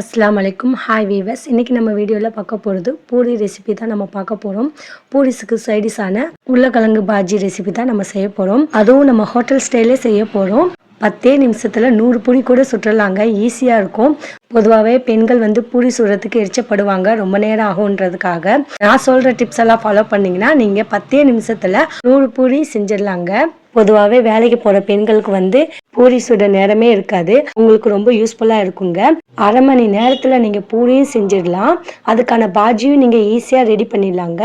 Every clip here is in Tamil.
அஸ்லாம் வலைக்கும் ஹாய் வீவர்ஸ் இன்றைக்கி நம்ம வீடியோவில் பார்க்க போகிறது பூரி ரெசிபி தான் நம்ம பார்க்க போகிறோம் பூரிஸுக்கு சைடிஷான உருளைக்கிழங்கு பாஜி ரெசிபி தான் நம்ம செய்ய போகிறோம் அதுவும் நம்ம ஹோட்டல் ஸ்டைலே செய்ய போகிறோம் பத்தே நிமிஷத்தில் நூறு பூரி கூட சுற்றலாங்க. ஈஸியாக இருக்கும். பொதுவாகவே பெண்கள் வந்து பூரி சுடுறதுக்கு எரிச்சப்படுவாங்க. ரொம்ப நேரம் ஆகுன்றதுக்காக நான் சொல்கிற டிப்ஸ் எல்லாம் ஃபாலோ பண்ணிங்கன்னா நீங்கள் பத்தே நிமிஷத்தில் நூறு பூரி செஞ்சிடலாங்க. பொதுவாகவே வேலைக்கு போகிற பெண்களுக்கு வந்து பூரி சுட நேரமே இருக்காது. உங்களுக்கு ரொம்ப யூஸ்ஃபுல்லாக இருக்குங்க. அரை மணி நேரத்தில் நீங்கள் பூரியும் செஞ்சிடலாம். அதுக்கான பாஜியும் நீங்கள் ஈஸியாக ரெடி பண்ணிடலாங்க.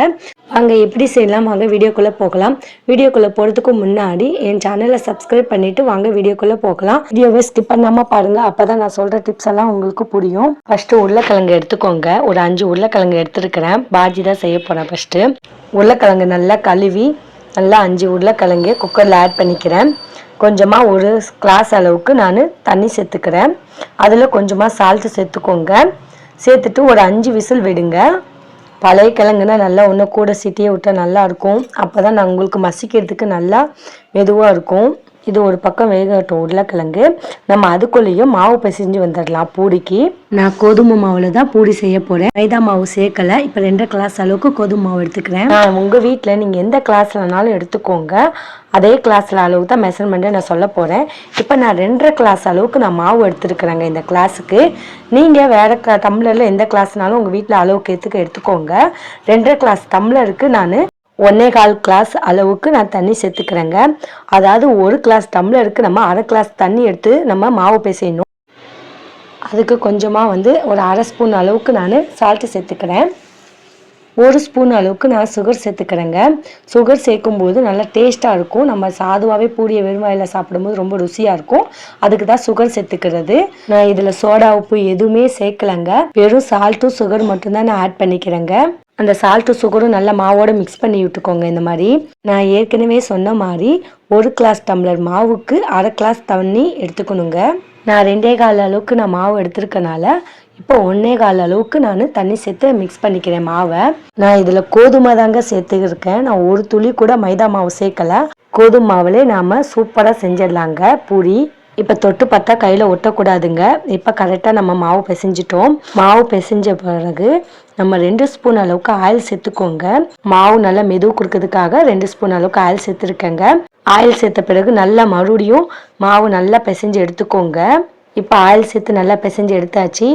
வாங்க எப்படி செய்யலாம்? வாங்க வீடியோக்குள்ளே போகலாம். வீடியோக்குள்ளே போகிறதுக்கு முன்னாடி என் சேனலை சப்ஸ்கிரைப் பண்ணிவிட்டு வாங்க வீடியோக்குள்ளே போகலாம். வீடியோவை ஸ்கிப் பண்ணாமல் பாருங்கள் அப்போ தான் நான் சொல்கிற டிப்ஸ் எல்லாம் உங்களுக்கு புரியும். ஃபஸ்ட்டு உருளைக்கிழங்கு எடுத்துக்கோங்க. ஒரு அஞ்சு உருளைக்கிழங்கு எடுத்துருக்கிறேன். பாஜி தான் செய்ய போகிறேன் ஃபஸ்ட்டு உருளைக்கிழங்கு நல்லா கழுவி நல்லா அஞ்சு உருளைக்கிழங்கு குக்கரில் ஆட் பண்ணிக்கிறேன். கொஞ்சமாக ஒரு கிளாஸ் அளவுக்கு நான் தண்ணி சேர்த்துக்கிறேன். அதில் கொஞ்சமாக சால்ட்டு சேர்த்துக்கோங்க. சேர்த்துட்டு ஒரு அஞ்சு விசில் விடுங்க. பழைய கிழங்குனா நல்லா ஒன்று கூட சிட்டியை விட்டால் நல்லாயிருக்கும் அப்போ தான் நான் உங்களுக்கு மசிக்கிறதுக்கு நல்லா மெதுவாக இருக்கும். இது ஒரு பக்கம் வேகட்டும் உருளைக்கிழங்கு. நம்ம அதுக்குள்ளேயும் மாவு பிசைஞ்சு வந்துடலாம் பூரிக்கு நான் கோதுமை மாவில் தான் பூரி செய்ய போகிறேன் மைதா மாவு சேர்க்கலை. இப்போ ரெண்டரை கிளாஸ் அளவுக்கு கோதுமை மாவு எடுத்துக்கிறேன். உங்கள் வீட்டில் நீங்கள் எந்த கிளாஸ்லனாலும் எடுத்துக்கோங்க. அதே கிளாஸில் அளவுக்கு தான் மெஷர்மெண்ட்டை நான் சொல்ல போகிறேன் இப்போ நான் ரெண்டரை கிளாஸ் அளவுக்கு நான் மாவு எடுத்துருக்குறேங்க இந்த கிளாஸுக்கு நீங்கள் வேறு டம்ளரில் எந்த கிளாஸ்னாலும் உங்கள் வீட்டில் அளவுக்கு எடுத்துக்க எடுத்துக்கோங்க. ரெண்டரை கிளாஸ் டம்ளருக்கு நான் ஒன்னே கால் கிளாஸ் அளவுக்கு நான் தண்ணி சேர்த்துக்கிறேங்க. அதாவது ஒரு கிளாஸ் டம்ளருக்கு நம்ம அரை கிளாஸ் தண்ணி எடுத்து நம்ம மாவு பிசையணும். அதுக்கு கொஞ்சமாக வந்து ஒரு அரை ஸ்பூன் அளவுக்கு நான் சால்ட்டு சேர்த்துக்கிறேன். ஒரு ஸ்பூன் அளவுக்கு நான் சுகர் சேர்த்துக்கிறேங்க. சுகர் சேர்க்கும்போது நல்லா டேஸ்ட்டாக இருக்கும். நம்ம சாதுவாகவே பூரிய வெறும் சாப்பிடும்போது ரொம்ப ருசியாக இருக்கும். அதுக்கு தான் சுகர் சேர்த்துக்கிறது. நான் இதில் சோடா உப்பு எதுவுமே சேர்க்கலைங்க. வெறும் சால்ட்டும் சுகர் மட்டும்தான் நான் ஆட் பண்ணிக்கிறேங்க. அந்த சால்ட்டு சுகரும் நல்லா மாவோட மிக்ஸ் பண்ணி விட்டுக்கோங்க இந்த மாதிரி. நான் ஏற்கனவே சொன்ன மாதிரி ஒரு கிளாஸ் டம்ளர் மாவுக்கு அரை கிளாஸ் தண்ணி எடுத்துக்கணுங்க. நான் ரெண்டே கால் அளவுக்கு நான் மாவு எடுத்திருக்கனால இப்போ ஒன்றே கால் அளவுக்கு நான் தண்ணி சேர்த்து மிக்ஸ் பண்ணிக்கிறேன் மாவை. நான் இதில் கோதுமை தாங்க சேர்த்துருக்கேன் நான் ஒரு துளி கூட மைதா மாவு சேர்க்கலை. கோதுமை மாவுலே நாம் சூப்பராக செஞ்சிடலாங்க. பூரி இப்போ தொட்டு பார்த்தா கையில் ஒட்டக்கூடாதுங்க. இப்போ கரெக்டாக நம்ம மாவு பிசைஞ்சிட்டோம். மாவு பிசைஞ்ச பிறகு நம்ம ரெண்டு ஸ்பூன் அளவுக்கு ஆயில் சேர்த்துக்கோங்க. மாவு நல்லா மெதுவு கொடுக்கறதுக்காக ரெண்டு ஸ்பூன் அளவுக்கு ஆயில் சேர்த்துருக்கேங்க. ஆயில் சேர்த்த பிறகு நல்லா மறுபடியும் மாவு நல்லா பிசைஞ்சு எடுத்துக்கோங்க. இப்போ ஆயில் சேர்த்து நல்லா பிசைஞ்சு எடுத்தாச்சு.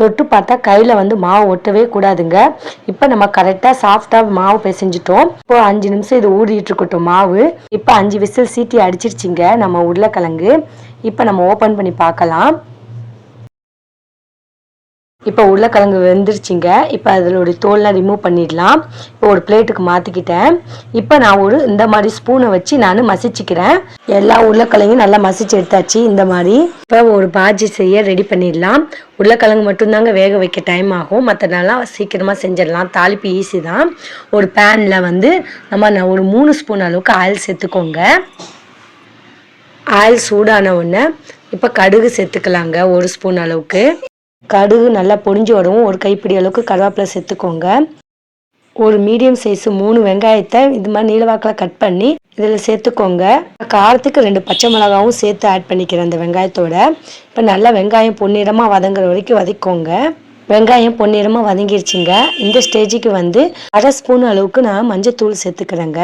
தொட்டு பார்த்தா கையில் வந்து மாவு ஒட்டவே கூடாதுங்க. இப்போ நம்ம கரெக்டாக சாஃப்டாக மாவு பிசைஞ்சிட்டோம். இப்போ அஞ்சு நிமிஷம் இது ஊறிட்டு இருக்கட்டும் மாவு. இப்போ அஞ்சு விசில் சீட்டி அடிச்சிருச்சிங்க நம்ம உருளைக்கிழங்கு. இப்போ நம்ம ஓப்பன் பண்ணி பார்க்கலாம். இப்போ உருளைக்கிழங்கு வெந்துருச்சுங்க. இப்போ அதனுடைய தோல்லாம் ரிமூவ் பண்ணிடலாம். இப்போ ஒரு பிளேட்டுக்கு மாற்றிக்கிட்டேன் இப்போ நான் ஒரு இந்த மாதிரி ஸ்பூனை வச்சு நான் மசிச்சுக்கிறேன். எல்லா உருளைக்கிழங்கும் நல்லா மசிச்சு எடுத்தாச்சு இந்த மாதிரி. இப்போ ஒரு பாஜி செய்ய ரெடி பண்ணிடலாம். உருளைக்கிழங்கு மட்டும்தாங்க வேக வைக்க டைம் ஆகும். மற்றனாலாம் சீக்கிரமாக செஞ்சிடலாம். தாளிப்பு ஈஸி தான். ஒரு பேனில் வந்து நம்ம ஒரு மூணு ஸ்பூன் அளவுக்கு ஆயில் சேர்த்துக்கோங்க. ஆயில் சூடான உடனே இப்போ கடுகு சேர்த்துக்கலாங்க ஒரு ஸ்பூன் அளவுக்கு. கடுகு நல்லா பொடிஞ்சு வரும் ஒரு கைப்பிடி அளவுக்கு கருவேப்பிலை சேர்த்துக்கோங்க. ஒரு மீடியம் சைஸு மூணு வெங்காயத்தை இது மாதிரி நீளவாக்கில் கட் பண்ணி இதில் சேர்த்துக்கோங்க. காரத்துக்கு ரெண்டு பச்சை மிளகாவும் சேர்த்து ஆட் பண்ணிக்கிறேன் அந்த வெங்காயத்தோட. இப்போ நல்லா வெங்காயம் பொன்னிறமாக வதங்குற வரைக்கும் வதக்கோங்க வெங்காயம் பொன்னிறமாக வதங்கிருச்சுங்க. இந்த ஸ்டேஜுக்கு வந்து அரை ஸ்பூன் அளவுக்கு நான் மஞ்சள் தூள் சேர்த்துக்கிறேங்க.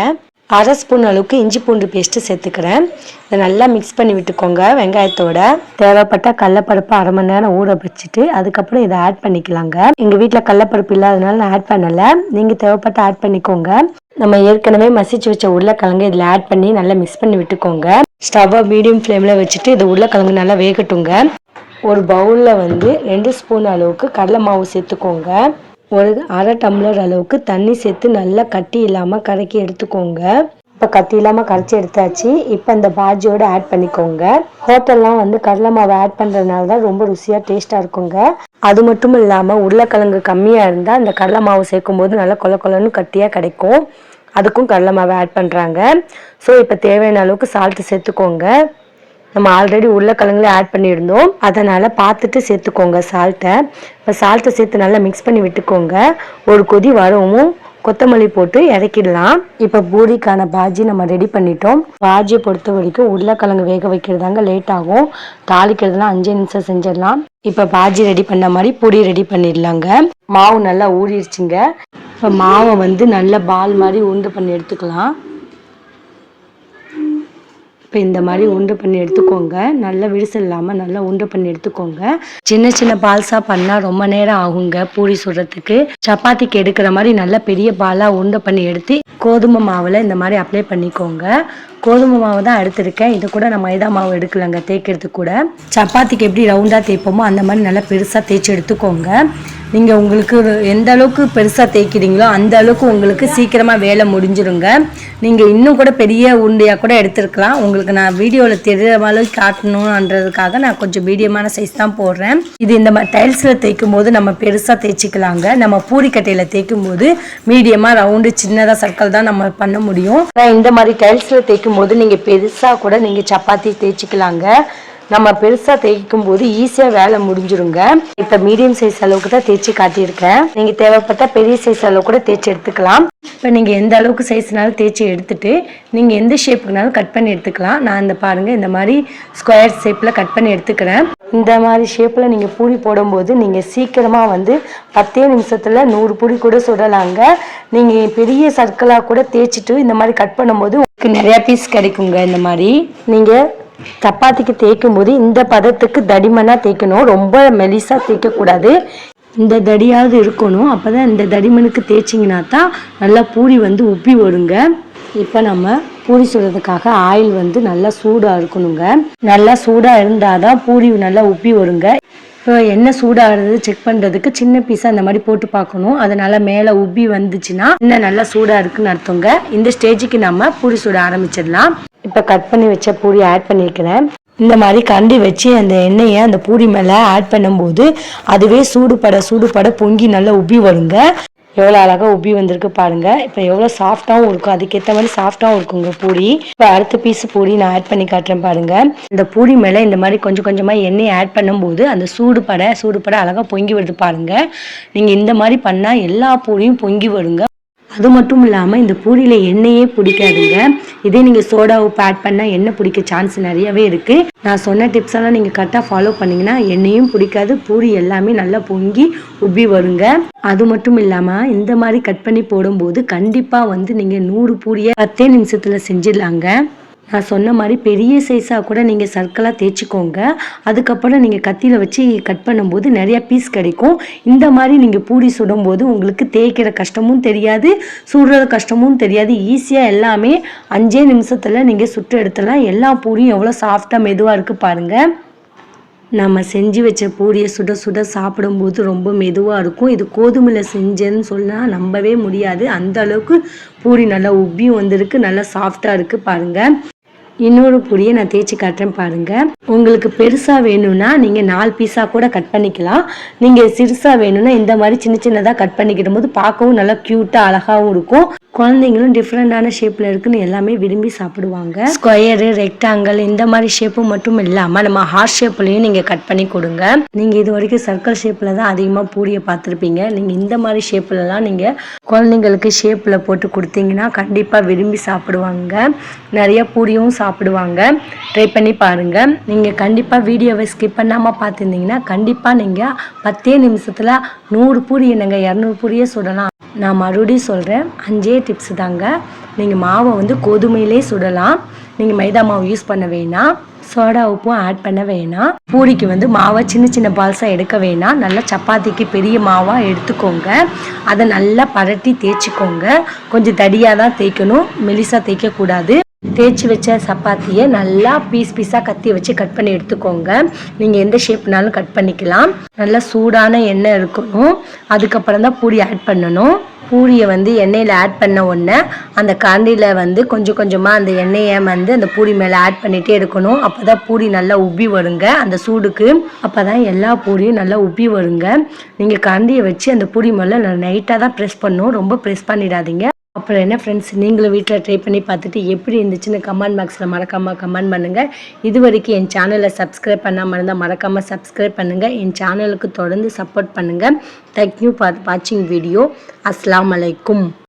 அரை ஸ்பூன் அளவுக்கு இஞ்சி பூண்டு பேஸ்ட்டு சேர்த்துக்கிறேன். இதை நல்லா மிக்ஸ் பண்ணி விட்டுக்கோங்க வெங்காயத்தோட. தேவைப்பட்ட கடலப்பருப்பு அரை மணி நேரம் ஊற வச்சுட்டு அதுக்கப்புறம் இதை ஆட் பண்ணிக்கலாங்க. எங்கள் வீட்டில் கடலப்பருப்பு இல்லாதனால நான் ஆட் பண்ணலை. நீங்கள் தேவைப்பட்ட ஆட் பண்ணிக்கோங்க. நம்ம ஏற்கனவே மசிச்சு வச்ச உருளைக்கிழங்கு இதில் ஆட் பண்ணி நல்லா மிக்ஸ் பண்ணி விட்டுக்கோங்க. ஸ்டவ்வை மீடியம் ஃப்ளேமில் வச்சுட்டு இது உருளைக்கிழங்கு நல்லா வேகட்டுங்க. ஒரு பவுலில் வந்து ரெண்டு ஸ்பூன் அளவுக்கு கடலை மாவு சேர்த்துக்கோங்க. ஒரு அரை டம்ளர் அளவுக்கு தண்ணி சேர்த்து நல்லா கட்டி இல்லாமல் கரைக்கி எடுத்துக்கோங்க. இப்போ கத்தி இல்லாமல் கரைச்சி எடுத்தாச்சு. இப்போ இந்த பாஜியோடு ஆட் பண்ணிக்கோங்க. ஹோட்டல்லாம் வந்து கடலை மாவு ஆட் பண்ணுறதுனால தான் ரொம்ப ருசியாக டேஸ்ட்டாக இருக்குங்க. அது மட்டும் இல்லாமல் உருளைக்கிழங்கு கம்மியாக இருந்தால் இந்த கடலை மாவு சேர்க்கும் போது நல்லா கொல கொலன்னு கட்டியாக கிடைக்கும். அதுக்கும் கடலை மாவு ஆட் பண்ணுறாங்க ஸோ இப்போ தேவையான அளவுக்கு சால்ட்டு சேர்த்துக்கோங்க. நம்ம ஆல்ரெடி உருளைக்கிழங்குல ஆட் பண்ணியிருந்தோம். அதனால் பார்த்துட்டு சேர்த்துக்கோங்க சால்ட்டை இப்போ சால்ட்டை சேர்த்து நல்லா மிக்ஸ் பண்ணி விட்டுக்கோங்க. ஒரு கொதி வரவும் கொத்தமல்லி போட்டு இறக்கிடலாம். இப்போ பூரிக்கான பாஜி நம்ம ரெடி பண்ணிட்டோம். பாஜியை பொறுத்த வரைக்கும் உருளைக்கிழங்கு வேக வைக்கிறதாங்க லேட் ஆகும். தாளிக்கிறதுலாம் அஞ்சு நிமிஷம் செஞ்சிடலாம். இப்போ பாஜி ரெடி பண்ண மாதிரி பூரி ரெடி பண்ணிடலாங்க. மாவு நல்லா ஊறிடுச்சுங்க. இப்போ மாவை வந்து நல்ல பால் மாதிரி உண்டு பண்ணி எடுத்துக்கலாம். இப்போ இந்த மாதிரி உண்டு பண்ணி எடுத்துக்கோங்க. நல்லா விரிசல் இல்லாமல் நல்லா உண்டு பண்ணி எடுத்துக்கோங்க. சின்ன சின்ன பால்ஸாக பண்ணால் ரொம்ப நேரம் ஆகுங்க பூரி சுடுறதுக்கு. சப்பாத்திக்கு எடுக்கிற மாதிரி நல்லா பெரிய பாலாக உண்டு பண்ணி எடுத்து கோதுமை மாவில் இந்த மாதிரி அப்ளை பண்ணிக்கோங்க. கோதுமை மாவு தான் எடுத்திருக்கேன். இது கூட நான் மைதா மாவு எடுக்கலைங்க தேய்க்கிறதுக்கு கூட. சப்பாத்திக்கு எப்படி ரவுண்டாக தேய்ப்போமோ அந்த மாதிரி நல்லா பெருசாக தேய்ச்சி எடுத்துக்கோங்க. நீங்கள் உங்களுக்கு எந்த அளவுக்கு பெருசாக தேய்க்கிறீங்களோ அந்த அளவுக்கு உங்களுக்கு சீக்கிரமாக வேலை முடிஞ்சிருங்க. நீங்கள் இன்னும் கூட பெரிய உருண்டையாக கூட எடுத்துருக்கலாம். உங்களுக்கு நான் வீடியோவில் தெரிகிற அளவுக்கு காட்டணுன்றதுக்காக நான் கொஞ்சம் மீடியமான சைஸ் தான் போடுறேன். இது இந்த மாதிரி டைல்ஸில் தேய்க்கும் போது நம்ம பெருசாக தேய்ச்சிக்கலாங்க. நம்ம பூரிக்கட்டையில் தேய்க்கும் போது மீடியமாக ரவுண்டு சின்னதாக சர்க்கிள் தான் நம்ம பண்ண முடியும். இந்த மாதிரி டைல்ஸில் தேய்க்கும் போது நீங்கள் பெருசாக கூட நீங்கள் சப்பாத்தி தேய்ச்சிக்கலாங்க. நம்ம பெருசாக தேய்க்கும் போது ஈஸியாக வேலை முடிஞ்சிருங்க. இப்போ மீடியம் சைஸ் அளவுக்கு தான் தேய்ச்சி காட்டியிருக்கேன். நீங்கள் தேவைப்பட்டால் பெரிய சைஸ் அளவு கூட தேய்ச்சி எடுத்துக்கலாம். இப்போ நீங்கள் எந்த அளவுக்கு சைஸ்னாலும் தேய்ச்சி எடுத்துட்டு நீங்கள் எந்த ஷேப்புக்குனாலும் கட் பண்ணி எடுத்துக்கலாம். நான் இந்த பாருங்கள் இந்த மாதிரி ஸ்கொயர் ஷேப்பில் கட் பண்ணி எடுத்துக்கிறேன். இந்த மாதிரி ஷேப்பில் நீங்கள் பூரி போடும்போது நீங்கள் சீக்கிரமாக வந்து பத்தே நிமிஷத்தில் நூறு பூரி கூட சுடலாங்க. நீங்கள் பெரிய சர்க்கிளாக கூட தேய்ச்சிட்டு இந்த மாதிரி கட் பண்ணும்போது நிறையா பீஸ் கிடைக்குங்க இந்த மாதிரி. நீங்கள் சப்பாத்திக்கு தேய்க்கும் போது இந்த பதத்துக்கு தடிமனாக தேய்க்கணும். ரொம்ப மெலிசாக தேய்க்கக்கூடாது. இந்த தடியாவது இருக்கணும். அப்போ தான் இந்த தடிமனுக்கு தேய்ச்சிங்கன்னா தான் நல்லா பூரி வந்து உப்பி வருங்க. இப்போ நம்ம பூரி சுடுறதுக்காக ஆயில் வந்து நல்லா சூடாக இருக்கணுங்க. நல்லா சூடாக இருந்தால் தான் பூரி நல்லா உப்பி வருங்க. இப்போ எண்ணெய் சூடாகிறது செக் பண்ணுறதுக்கு சின்ன பீஸாக அந்த மாதிரி போட்டு பார்க்கணும். அதனால் மேலே உப்பி வந்துச்சுன்னா இன்னும் நல்லா சூடாக இருக்குன்னு அர்த்தங்க. இந்த ஸ்டேஜுக்கு நம்ம பூரி சுட ஆரம்பிச்சிடலாம். இப்போ கட் பண்ணி வச்ச பூரி ஆட் பண்ணியிருக்கிறேன் இந்த மாதிரி கண்டி வச்சு அந்த எண்ணெயை அந்த பூரி மேலே ஆட் பண்ணும்போது அதுவே சூடுபட சூடுபட பொங்கி நல்லா உப்பி வருங்க. எவ்வளோ அழகாக உப்பி வந்திருக்கு பாருங்கள் இப்போ எவ்வளோ சாஃப்டாகவும் இருக்கும். அதுக்கேற்ற மாதிரி சாஃப்டாகவும் இருக்குங்க பூரி. இப்போ அடுத்த பீஸ் பூரி நான் ஆட் பண்ணி காட்டுறேன் பாருங்கள் இந்த பூரி மேலே இந்த மாதிரி கொஞ்சம் கொஞ்சமாக எண்ணெய் ஆட் பண்ணும்போது அந்த சூடு படை சூடு படை அழகாக பொங்கி வருது பாருங்கள் நீங்கள் இந்த மாதிரி பண்ணால் எல்லா பூரியும் பொங்கி வருங்க. அது மட்டும் இல்லாமல் இந்த பூரியில் எண்ணெயே பிடிக்காதுங்க. இதே நீங்கள் சோடா உப்பு ஆட் பண்ணால் எண்ணெய் பிடிக்க சான்ஸ் நிறையவே இருக்குது நான் சொன்ன டிப்ஸ் எல்லாம் நீங்கள் கரெக்டாக ஃபாலோ பண்ணிங்கன்னா எண்ணெயும் பிடிக்காது பூரி எல்லாமே நல்லா பொங்கி உப்பி வருங்க. அது மட்டும் இல்லாமல் இந்த மாதிரி கட் பண்ணி போடும்போது கண்டிப்பாக வந்து நீங்கள் நூறு பூரியை பத்தே நிமிஷத்தில் செஞ்சிடலாங்க. நான் சொன்ன மாதிரி பெரிய சைஸாக கூட நீங்கள் சர்க்கிளாக தேய்ச்சிக்கோங்க. அதுக்கப்புறம் நீங்கள் கத்தியில் வச்சு கட் பண்ணும்போது நிறைய பீஸ் கிடைக்கும். இந்த மாதிரி நீங்கள் பூரி சுடும்போது உங்களுக்கு தேய்க்கிற கஷ்டமும் தெரியாது சுடுற கஷ்டமும் தெரியாது. ஈஸியாக எல்லாமே அஞ்சே நிமிஷத்தில் நீங்கள் சுட்டு எடுத்துடலாம். எல்லா பூரியும் எவ்வளோ சாஃப்டாக மெதுவாக இருக்குது பாருங்கள் நம்ம செஞ்சு வச்ச பூரியை சுட சுட சாப்பிடும்போது ரொம்ப மெதுவாக இருக்கும். இது கோதுமையில் செஞ்சேன்னு சொன்னால் நம்பவே முடியாது. அந்த அளவுக்கு பூரி நல்லா உப்பியும் வந்திருக்கு நல்லா சாஃப்டாக இருக்குது பாருங்கள் இன்னொரு பொடியை நான் தேய்ச்சி காட்டுறேன் பாருங்க. உங்களுக்கு பெருசாக வேணும்னா நீங்கள் நாலு பீஸாக கூட கட் பண்ணிக்கலாம். நீங்கள் சிறுசாக வேணும்னா இந்த மாதிரி சின்ன சின்னதாக கட் பண்ணிக்கிடும் போது பார்க்கவும் நல்லா க்யூட்டாக அழகாகவும் இருக்கும். குழந்தைங்களும் டிஃப்ரெண்டான ஷேப்பில் இருக்குன்னு எல்லாமே விரும்பி சாப்பிடுவாங்க. ஸ்கொயரு ரெக்டாங்கிள் இந்த மாதிரி ஷேப்பு மட்டும் இல்லாமல் நம்ம ஹார்ட் ஷேப்லையும் நீங்கள் கட் பண்ணி கொடுங்க. நீங்கள் இது வரைக்கும் சர்க்கிள் ஷேப்பில் தான் அதிகமாக பூரியை பார்த்துருப்பீங்க. நீங்கள் இந்த மாதிரி ஷேப்லலாம் நீங்கள் குழந்தைங்களுக்கு ஷேப்பில் போட்டு கொடுத்தீங்கன்னா கண்டிப்பாக விரும்பி சாப்பிடுவாங்க. நிறைய பூரியும் சாப்பிடுவாங்க. ட்ரை பண்ணி பாருங்கள் நீங்கள் கண்டிப்பாக வீடியோவை ஸ்கிப் பண்ணாமல் பார்த்துருந்தீங்கன்னா கண்டிப்பாக நீங்கள் பத்தே நிமிஷத்தில் நூறு பூரி என்னங்க இரநூறு பூரியே சுடலாம். நான் மறுபடியும் சொல்கிறேன் அஞ்சே டிப்ஸ் தாங்க. நீங்கள் மாவை வந்து கோதுமையிலே சுடலாம். நீங்கள் மைதா மாவு யூஸ் பண்ண வேணாம். சோடா உப்பும் ஆட் பண்ண வேணாம். பூரிக்கு வந்து மாவை சின்ன சின்ன பால்ஸாக எடுக்க வேணாம். நல்லா சப்பாத்திக்கு பெரிய மாவாக எடுத்துக்கோங்க. அதை நல்லா பரட்டி தேய்ச்சிக்கோங்க. கொஞ்சம் தடியாக தான் தேய்க்கணும். மெலிசாக தேய்க்கக்கூடாது. தேய்ச்சி வச்ச சப்பாத்தியை நல்லா பீஸ் பீஸாக கத்தி வச்சு கட் பண்ணி எடுத்துக்கோங்க. நீங்கள் எந்த ஷேப்னாலும் கட் பண்ணிக்கலாம். நல்லா சூடான எண்ணெய் இருக்கணும். அதுக்கப்புறம் தான் பூரி ஆட் பண்ணணும். பூரியை வந்து எண்ணெயில் ஆட் பண்ண உடனே அந்த கரண்டியில் வந்து கொஞ்சம் கொஞ்சமாக அந்த எண்ணெயை வந்து அந்த பூரி மேலே ஆட் பண்ணிகிட்டே இருக்கணும் அப்போ தான் பூரி நல்லா உப்பி வருங்க. அந்த சூடுக்கு அப்போ தான் எல்லா பூரியும் நல்லா உப்பி வருங்க. நீங்கள் கரண்டியை வச்சு அந்த பூரி மேலே நைட்டாக தான் ப்ரெஸ் பண்ணணும். ரொம்ப ப்ரெஸ் பண்ணிடாதீங்க. அப்புறம் என்ன ஃப்ரெண்ட்ஸ் நீங்களும் வீட்டில் ட்ரை பண்ணி பார்த்துட்டு எப்படி இருந்துச்சுன்னு கமெண்ட் பாக்ஸில் மறக்காமல் கமெண்ட் பண்ணுங்கள் இது வரைக்கும் என் சேனலை சப்ஸ்கிரைப் பண்ணாமல் இருந்தால் மறக்காமல் சப்ஸ்கிரைப் பண்ணுங்கள் என் சேனலுக்கு தொடர்ந்து சப்போர்ட் பண்ணுங்கள் தேங்க்யூ ஃபார் வாட்சிங் வீடியோ அஸ்லாம் அலைக்கும்